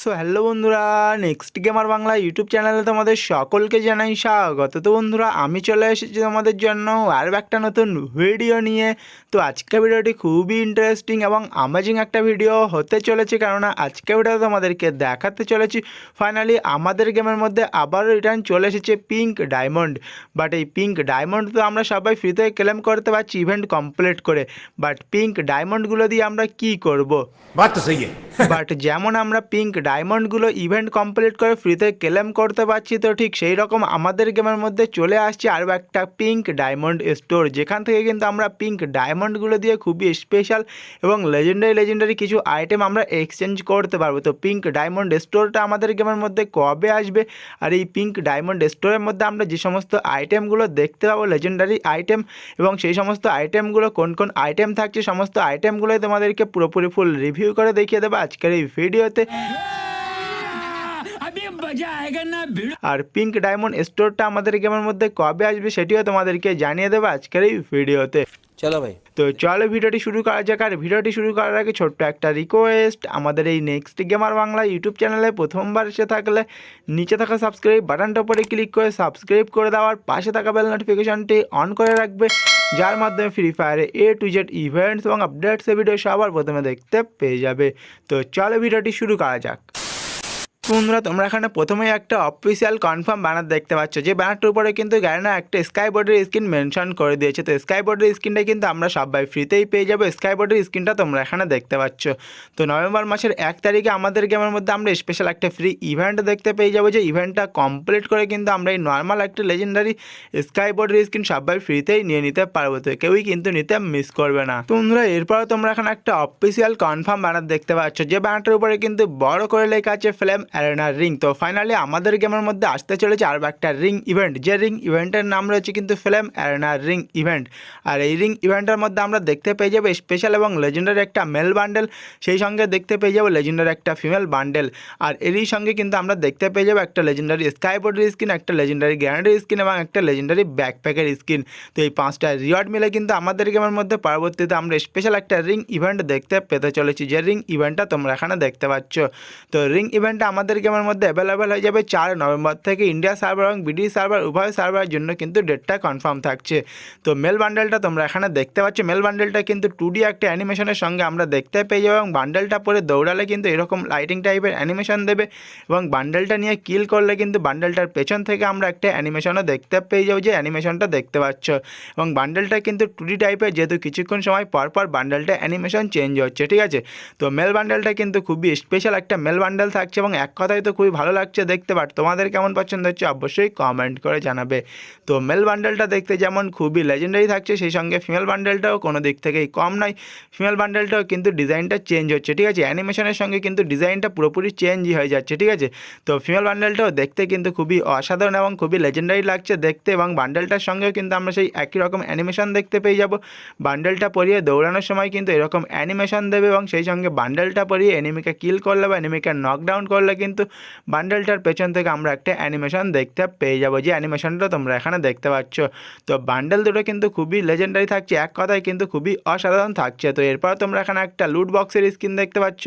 So hello বন্ধুরা next gamer Bangla YouTube চ্যানেলে তোমাদের সকলকে জানাই স্বাগত। তো বন্ধুরা আমি চলে এসেছি তোমাদের জন্য আরও একটা নতুন ভিডিও নিয়ে। তো আজকে ভিডিওটি খুবই ইন্টারেস্টিং এবং আমাজিং একটা ভিডিও হতে চলেছে কেননা আজকে ভিডিও তোমাদেরকে দেখাতে চলেছি। ফাইনালি আমাদের গেমের মধ্যে আবারও রিটার্ন চলে এসেছে পিঙ্ক ডায়মন্ড বাট এই পিঙ্ক ডায়মন্ড তো আমরা সবাই ফ্রিতে ক্লেম করতে পারছি ইভেন্ট কমপ্লিট করে। বাট পিঙ্ক ডায়মন্ডগুলো দিয়ে আমরা কি করব? বাট যেমন আমরা পিঙ্ক ডায়মন্ডগুলো ইভেন্ট কমপ্লিট করে ফ্রিতে ক্লেম করতে পারছি তো ঠিক সেই রকম আমাদের গেমের মধ্যে চলে আসছে আরও একটা পিঙ্ক ডায়মন্ড স্টোর। যেখান থেকে কিন্তু আমরা পিঙ্ক ডায়মন্ডগুলো দিয়ে খুবই স্পেশাল এবং লেজেন্ডারি লেজেন্ডারি কিছু আইটেম আমরা এক্সচেঞ্জ করতে পারব। তো পিঙ্ক ডায়মন্ড স্টোরটা আমাদের গেমের মধ্যে কবে আসবে? আর এই পিঙ্ক ডায়মন্ড স্টোরের মধ্যে আমরা যে সমস্ত আইটেমগুলো দেখতে পাবো লেজেন্ডারি আইটেম এবং সেই সমস্ত আইটেমগুলো কোন কোন আইটেম থাকছে, সমস্ত আইটেমগুলোই তোমাদেরকে পুরোপুরি ফুল রিভিউ করে দেখিয়ে দেবো আজকের এই ভিডিওতে। আর পিঙ্ক ডায়মন্ড স্টোরটা আমাদের গেমের মধ্যে কবে আসবে সেটিও তোমাদেরকে জানিয়ে দেবো আজকের এই ভিডিওতে। চলো ভাই। তো চলো ভিডিওটি শুরু করা যাক আর ভিডিওটি শুরু করার আগে ছোট্ট একটা রিকোয়েস্ট আমাদের এই নেক্সট গেমার বাংলা ইউটিউব চ্যানেলে প্রথমবার এসে থাকলে নিচে থাকা সাবস্ক্রাইব বাটনটা উপরে ক্লিক করে সাবস্ক্রাইব করে দেওয়ার পাশে থাকা বেল নোটিফিকেশনটি অন করে রাখবে যার মাধ্যমে ফ্রি ফায়ারে এ টু জেড ইভেন্টস এবং আপডেটসের ভিডিও সবার প্রথমে দেখতে পেয়ে যাবে। তো চলো ভিডিওটি শুরু করা যাক। বন্ধুরা, তোমরা এখানে প্রথমেই একটা অফিসিয়াল কনফার্ম ব্যানার দেখতে পাচ্ছ। যে ব্যানারটার উপরে কিন্তু গ্যারেনা একটা স্কাই বোর্ডের স্ক্রিন মেনশন করে দিয়েছে। তো স্কাই বোর্ডের স্ক্রিনটা কিন্তু আমরা সবাই ফ্রিতেই পেয়ে যাব। স্কাই বোর্ডের স্ক্রিনটা তোমরা এখানে দেখতে পাচ্ছ। তো নভেম্বর মাসের এক তারিখে আমাদের গেমের মধ্যে আমরা স্পেশাল একটা ফ্রি ইভেন্ট দেখতে পেয়ে যাব। যে ইভেন্টটা কমপ্লিট করে কিন্তু আমরা এই নর্মাল একটা লেজেন্ডারি স্কাই বোর্ডের স্ক্রিন সবাই ফ্রিতেই নিয়ে নিতে পারব। তো কেউই কিন্তু নিতে মিস করবে না। তো বন্ধুরা এরপরে তোমরা এখানে একটা অফিসিয়াল কনফার্ম ব্যানার দেখতে পাচ্ছ। যে ব্যানারটার উপরে কিন্তু বড় করে লেখা আছে ফ্লেম অ্যারেনা রিং। তো ফাইনালি আমাদের গেমের মধ্যে আসতে চলেছে আরও একটা রিং ইভেন্ট যে রিং ইভেন্টের নাম রয়েছে কিন্তু ফ্লেম অ্যারেনার রিং ইভেন্ট আর এই রিং ইভেন্টের মধ্যে আমরা দেখতে পেয়ে যাব স্পেশাল এবং লেজেন্ডারি একটা মেল বান্ডেল সেই সঙ্গে দেখতে পেয়ে যাব লেজেন্ডারি একটা ফিমেল বান্ডেল আর এরই সঙ্গে কিন্তু আমরা দেখতে পেয়ে যাব একটা লেজেন্ডারি স্কাই বোর্ডের স্কিন একটা লেজেন্ডারি গ্যারান্ডের স্কিন এবং একটা লেজেন্ডারি ব্যাকপ্যাকের স্কিন তো এই পাঁচটা রিওয়ার্ড মিলে কিন্তু আমাদের গেমের মধ্যে পরবর্তীতে আমরা স্পেশাল একটা রিং ইভেন্ট দেখতে পেতে চলেছি। যে রিং ইভেন্টটা তোমরা এখানে দেখতে পাচ্ছ। তো রিং ইভেন্টটা আমাদের গেমের মধ্যে অ্যাভেলেবেল হয়ে যাবে চার নভেম্বর থেকে ইন্ডিয়া সার্ভার এবং বিডি সার্ভার উভয় সার্ভারের জন্য কিন্তু ডেটটা কনফার্ম থাকছে। তো মেল বান্ডেলটা তোমরা এখানে দেখতে পাচ্ছ। মেল বান্ডেলটা কিন্তু টু ডি একটা অ্যানিমেশনের সঙ্গে আমরা দেখতে পেয়ে যাব এবং বান্ডেলটা পরে দৌড়ালে কিন্তু এরকম লাইটিং টাইপের অ্যানিমেশন দেবে এবং বান্ডেলটা নিয়ে কিল করলে কিন্তু বান্ডেলটার পেছন থেকে আমরা একটা অ্যানিমেশনও দেখতে পেয়ে যাব যে অ্যানিমেশনটা দেখতে পাচ্ছ। এবং বান্ডেলটা কিন্তু টু ডি টাইপের যেহেতু কিছুক্ষণ সময় পর পর বান্ডেলটা অ্যানিমেশন চেঞ্জ হচ্ছে, ঠিক আছে? তো মেল বান্ডেলটা কিন্তু খুবই স্পেশাল একটা মেল বান্ডেল থাকছে এবং এক কথায় তো খুবই ভালো লাগছে দেখতে পার তোমাদের কেমন পছন্দ হচ্ছে অবশ্যই কমেন্ট করে জানাবে। তো মেল বান্ডেলটা দেখতে যেমন খুবই লেজেন্ডারি থাকছে, সেই সঙ্গে ফিমেল বান্ডেলটাও কোনো দিক থেকেই কম নয়। ফিমেল বান্ডেলটাও কিন্তু ডিজাইনটা চেঞ্জ হচ্ছে, ঠিক আছে? অ্যানিমেশনের সঙ্গে কিন্তু ডিজাইনটা পুরোপুরি চেঞ্জই হয়ে যাচ্ছে, ঠিক আছে? তো ফিমেল বান্ডেলটাও দেখতে কিন্তু খুবই অসাধারণ এবং খুবই লেজেন্ডারি লাগছে দেখতে এবং বান্ডেলটার সঙ্গেও কিন্তু আমরা সেই একই রকম অ্যানিমেশন দেখতে পেয়ে যাব। বান্ডেলটা পরিয়ে দৌড়ানোর সময় কিন্তু এরকম অ্যানিমেশন দেবে এবং সেই সঙ্গে বান্ডেলটা পরিয়ে এনিমিকে কিল করলে বা এনিমিকে নকডাউন করলে কিন্তু বান্ডেলটার পেছন থেকে আমরা একটা অ্যানিমেশন দেখতে পেয়ে যাব। যে অ্যানিমেশনটা তোমরা এখানে দেখতে পাচ্ছ। তো বান্ডেল দুটো কিন্তু খুবই লেজেন্ডারি থাকছে। এক কথায় কিন্তু খুবই অসাধারণ থাকছে। তো এরপর তোমরা এখানে একটা লুট বক্সের স্কিন দেখতে পাচ্ছ।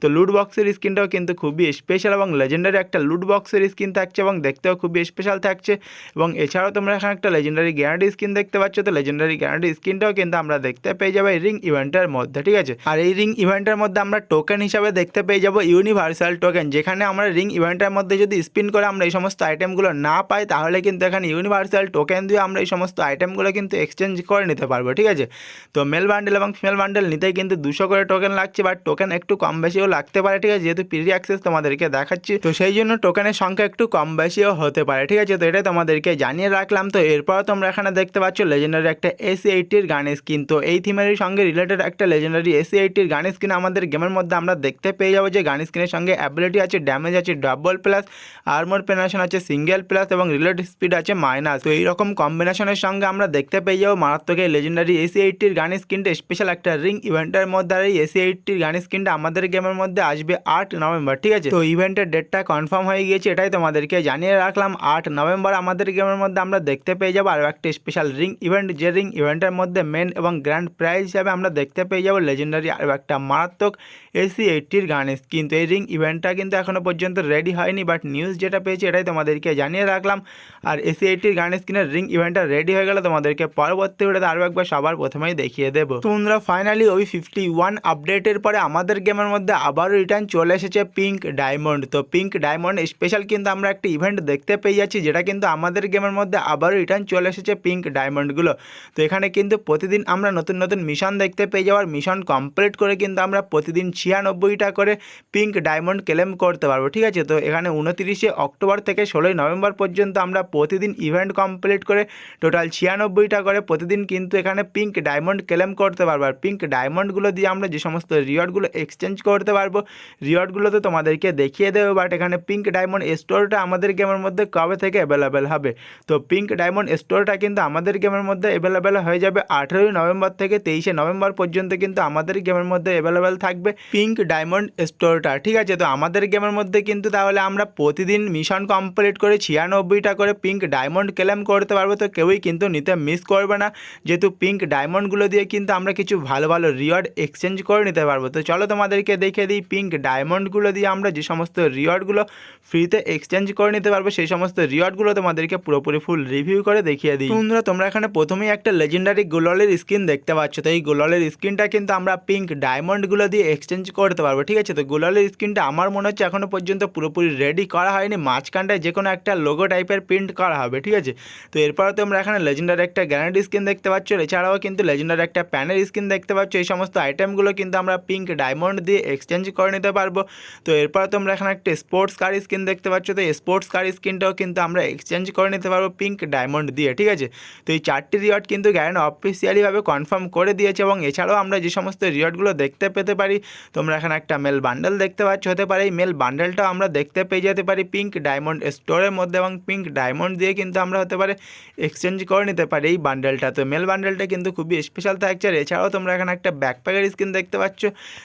তো লুট বক্সের স্কিনটাও কিন্তু খুবই স্পেশাল এবং লেজেন্ডারি একটা লুট বক্সের স্কিন থাকছে এবং দেখতেও খুবই স্পেশাল থাকছে। এবং এছাড়াও তোমরা এখানে একটা লেজেন্ডারি গ্যারান্টি স্কিন দেখতে পাচ্ছ। তো লেজেন্ডারি গ্যারান্টি স্কিনটাও কিন্তু আমরা দেখতে পেয়ে যাব এই রিং ইভেন্টের মধ্যে, ঠিক আছে? আর এই রিং ইভেন্টের মধ্যে আমরা টোকেন হিসাবে দেখতে পেয়ে যাব ইউনিভার্সাল টোকেন যেখানে আমরা রিং ইভেন্টের মধ্যে যদি স্পিন করে আমরা এই সমস্ত আইটেমগুলো না পাই, তাহলে কিন্তু এখানে ইউনিভার্সাল টোকেন দিয়ে আমরা এই সমস্ত আইটেমগুলো কিন্তু এক্সচেঞ্জ করে নিতে পারব, ঠিক আছে? তো মেল বান্ডেল এবং ফিমেল বান্ডেল নিতেই কিন্তু দুশো করে টোকেন লাগছে বাট টোকেন একটু কম বেশিও লাগতে পারে, ঠিক আছে? যেহেতু প্রি অ্যাক্সেস তোমাদেরকে দেখাচ্ছি, তো সেই জন্য টোকেনের সংখ্যা একটু কম বেশিও হতে পারে, ঠিক আছে? তো এটাই তোমাদেরকে জানিয়ে রাখলাম। তো এরপর তোমরা এখানে দেখতে পাচ্ছ লেজেন্ডারি একটা এসি এইটির গান স্কিন তো এই থিমের সঙ্গে রিলেটেড একটা লেজেন্ডারি এসি এইটির গান স্কিন আমাদের গেমের মধ্যে আমরা দেখতে পেয়ে যাব যে গান স্কিনের সঙ্গে অ্যাবিলিটি আছে ড্যামেজ আছে ডাবল প্লাস আর্মোর পেনারেশন আছে সিঙ্গেল প্লাস এবং রিলেট স্পিড আছে মাইনাস তো এইরকম কম্বিনেশনের সঙ্গে আমরা দেখতে পেয়ে যাব মারাত্মক এই লেজেন্ডারি এসি এইটটির গান স্কিনটা স্পেশাল একটা রিং ইভেন্টের মধ্যে আর এই এসি এইটটির গান স্কিনটা আমাদের গেমের মধ্যে আসবে আট নভেম্বর, ঠিক আছে? তো ইভেন্টের ডেটটা কনফার্ম হয়ে গিয়েছে, এটাই তোমাদেরকে জানিয়ে রাখলাম। আট নভেম্বর আমাদের গেমের মধ্যে আমরা দেখতে পেয়ে যাব আরও একটা স্পেশাল রিং ইভেন্ট যে রিং ইভেন্টের মধ্যে মেন এবং গ্র্যান্ড প্রাইজ হিসাবে আমরা দেখতে পেয়ে যাব লেজেন্ডারি আরও একটা মারাত্মক এসি এইটটির গান স্কিন তো এই রিং ইভেন্টটা কিন্তু এখন এখনও পর্যন্ত রেডি হয়নি বাট নিউজ যেটা পেয়েছি এটাই তোমাদেরকে জানিয়ে রাখলাম। আর এসি এইটির গান স্ক্রিনের রিং ইভেন্টটা রেডি হয়ে গেলে তোমাদেরকে পরবর্তী ভিডিওতে আরও একবার সবার প্রথমেই দেখিয়ে দেবো। তোমরা ফাইনালি ওই ফিফটি ওয়ান আপডেটের পরে আমাদের গেমের মধ্যে আবারও রিটার্ন চলে এসেছে পিঙ্ক ডায়মন্ড তো পিঙ্ক ডায়মন্ড স্পেশাল কিন্তু আমরা একটা ইভেন্ট দেখতে পেয়ে যাচ্ছি, যেটা কিন্তু আমাদের গেমের মধ্যে আবারও রিটার্ন চলে এসেছে পিঙ্ক ডায়মন্ডগুলো তো এখানে কিন্তু প্রতিদিন আমরা নতুন নতুন মিশন দেখতে পেয়ে যাওয়ার মিশন কমপ্লিট করে কিন্তু আমরা প্রতিদিন ছিয়ানব্বইটা করে পিঙ্ক ডায়মন্ড ক্লেম করতে পারব, ঠিক আছে? তো এখানে উনতিরিশে অক্টোবর থেকে ষোলোই নভেম্বর পর্যন্ত আমরা প্রতিদিন ইভেন্ট কমপ্লিট করে টোটাল ছিয়ানব্বইটা করে প্রতিদিন কিন্তু এখানে পিঙ্ক ডায়মন্ড ক্লেম করতে পারব। আর পিঙ্ক ডায়মন্ডগুলো দিয়ে আমরা যে সমস্ত রিওয়ার্ডগুলো এক্সচেঞ্জ করতে পারব রিওয়ার্ডগুলো তো তোমাদেরকে দেখিয়ে দেবো বাট এখানে পিঙ্ক ডায়মন্ড স্টোরটা আমাদের গেমের মধ্যে কবে থেকে অ্যাভেলেবেল হবে? তো পিঙ্ক ডায়মন্ড স্টোরটা কিন্তু আমাদের গেমের মধ্যে অ্যাভেলেবেল হয়ে যাবে আঠেরোই নভেম্বর থেকে তেইশে নভেম্বর পর্যন্ত কিন্তু আমাদের গেমের মধ্যে অ্যাভেলেবেল থাকবে পিঙ্ক ডায়মন্ড স্টোরটা ঠিক আছে? তো আমাদের গেমের মধ্যে কিন্তু তাহলে আমরা প্রতিদিন মিশন কমপ্লিট করে ছিয়ানব্বইটা করে পিঙ্ক ডায়মন্ড ক্লেম করতে পারব। তো কেউই কিন্তু নিতে মিস করবে না। যেহেতু পিঙ্ক ডায়মন্ডগুলো দিয়ে কিন্তু আমরা কিছু ভালো ভালো রিওয়ার্ড এক্সচেঞ্জ করে নিতে পারব। তো চলো তোমাদেরকে দেখিয়ে দিই পিঙ্ক ডায়মন্ডগুলো দিয়ে আমরা যে সমস্ত রিওয়ার্ডগুলো ফ্রিতে এক্সচেঞ্জ করে নিতে পারব, সেই সমস্ত রিওয়ার্ডগুলো তোমাদেরকে পুরোপুরি ফুল রিভিউ করে দেখিয়ে দিই। বন্ধুরা, তোমরা এখানে প্রথমেই একটা লেজেন্ডারি গোললের স্কিন দেখতে পাচ্ছ। তো এই গোললের স্কিনটা কিন্তু আমরা পিঙ্ক ডায়মন্ডগুলো দিয়ে এক্সচেঞ্জ করতে পারব। ঠিক আছে? তো গোললের স্কিনটা আমার মনে হচ্ছে এখনও পর্যন্ত পুরোপুরি রেডি করা হয়নি। মাঝখানটায় যে কোনো একটা লোগো টাইপের প্রিন্ট করা হবে, ঠিক আছে? তো এরপরে তোমরা এখানে লেজেন্ডার একটা গ্যারান্টি স্ক্রিন দেখতে পাচ্ছ। এছাড়াও কিন্তু লেজেন্ডার একটা প্যানের স্ক্রিন দেখতে পাচ্ছ। এই সমস্ত আইটেমগুলো কিন্তু আমরা পিঙ্ক ডায়মন্ড দিয়ে এক্সচেঞ্জ করে নিতে পারব। তো এরপর তোমরা এখানে একটা স্পোর্টস কার স্ক্রিন দেখতে পাচ্ছ। তো স্পোর্টস কার স্ক্রিনটাও কিন্তু আমরা এক্সচেঞ্জ করে নিতে পারব পিঙ্ক ডায়মন্ড দিয়ে, ঠিক আছে? তো এই চারটি রিওয়ার্ড কিন্তু গ্যারেন্ট অফিসিয়ালিভাবে কনফার্ম করে দিয়েছে এবং এছাড়াও আমরা যে সমস্ত রিওয়ার্ডগুলো দেখতে পেতে পারি, তোমরা এখানে একটা মেল বান্ডেল দেখতে পাচ্ছ। হতে পারে এই মেল বান্ডেলটাও আমরা দেখতে পেয়ে যেতে পারি পিঙ্ক ডায়মন্ড স্টোরের মধ্যে এবং পিঙ্ক ডায়মন্ড দিয়ে কিন্তু আমরা হতে পারে এক্সচেঞ্জ করে নিতে পারি এই বান্ডেলটা তো মেল বান্ডেলটা কিন্তু খুবই স্পেশাল থাকছে। আর এছাড়াও তোমরা এখানে একটা ব্যাকপ্যাকের স্কিন দেখতে পাচ্ছ।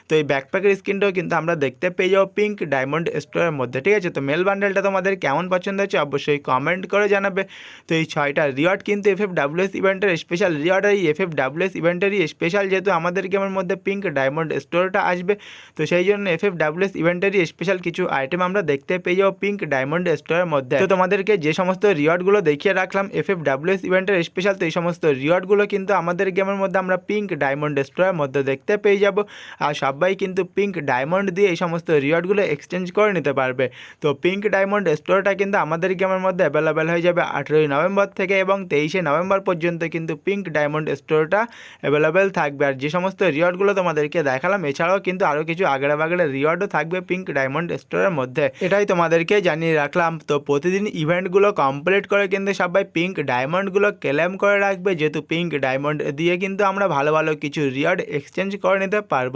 তো এই ব্যাকপ্যাকের স্কিনটাও কিন্তু আমরা দেখতে পেয়ে যাব পিঙ্ক ডায়মন্ড স্টোরের মধ্যে। ঠিক আছে? তো মেল বান্ডেলটা তোমাদের কেমন পছন্দ হচ্ছে অবশ্যই কমেন্ট করে জানাবে। তো এই ছয়টা রিওয়ার্ড কিন্তু এফ এফ ডাব্লিউএস ইভেন্টের স্পেশাল রিওয়ার্ড এই এফ এফ ডাব্লিউএস ইভেন্টেরই স্পেশাল যেহেতু আমাদের গেমের মধ্যে পিঙ্ক ডায়মন্ড স্টোরটা আসবে। তো সেই জন্য এফ এফ ডাব্লিউএস ইভেন্টেরই স্পেশাল কিছু আইটেম আমরা দেখতে পেয়ে যাব পিঙ্ক ডায়মন্ড স্টোরের মধ্যে। তো তোমাদেরকে যে সমস্ত রিওয়ার্ডগুলো দেখিয়ে রাখলাম এফ এফ ডাব্লিউএস ইভেন্টের স্পেশাল তো এই সমস্ত রিওয়ার্ডগুলো কিন্তু আমাদের গেমের মধ্যে আমরা পিঙ্ক ডায়মন্ড স্টোরের মধ্যে দেখতে পেয়ে যাব। আর সবাই কিন্তু পিঙ্ক ডায়মন্ড দিয়ে এই সমস্ত রিওয়ার্ডগুলো এক্সচেঞ্জ করে নিতে পারবে। তো পিঙ্ক ডায়মন্ড স্টোরটা কিন্তু আমাদের গেমের মধ্যে অ্যাভেলেবেল হয়ে যাবে আঠেরোই নভেম্বর থেকে এবং তেইশে নভেম্বর পর্যন্ত কিন্তু পিঙ্ক ডায়মন্ড স্টোরটা অ্যাভেলেবেল থাকবে। আর যে সমস্ত রিওয়ার্ডগুলো তোমাদেরকে দেখালাম, এছাড়াও কিন্তু আরও কিছু আগড়া বাগড়া রিওয়ার্ডও থাকবে পিঙ্ক ডায়মন্ড স্টোরের মধ্যে। এটাই তোমাদেরকে জানিয়ে রাখলাম। তো প্রতিদিন ইভেন্টগুলো কমপ্লিট করে কিন্তু সবাই পিঙ্ক ডায়মন্ডগুলো ক্লেম করে রাখবে। যেহেতু পিঙ্ক ডায়মন্ড দিয়ে কিন্তু আমরা ভালো ভালো কিছু রিয়ার্ড এক্সচেঞ্জ করে নিতে পারব।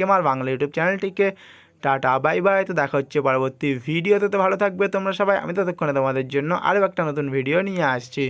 গেমার বাংলা ইউটিউব চ্যানেলটিকে, টাটা, বাই বাই। তো দেখা হচ্ছে পরবর্তী ভিডিওতে। তো ভালো থাকবে তোমরা সবাই। আমি ততক্ষণে তোমাদের জন্য আরও একটা নতুন ভিডিও নিয়ে আসছি।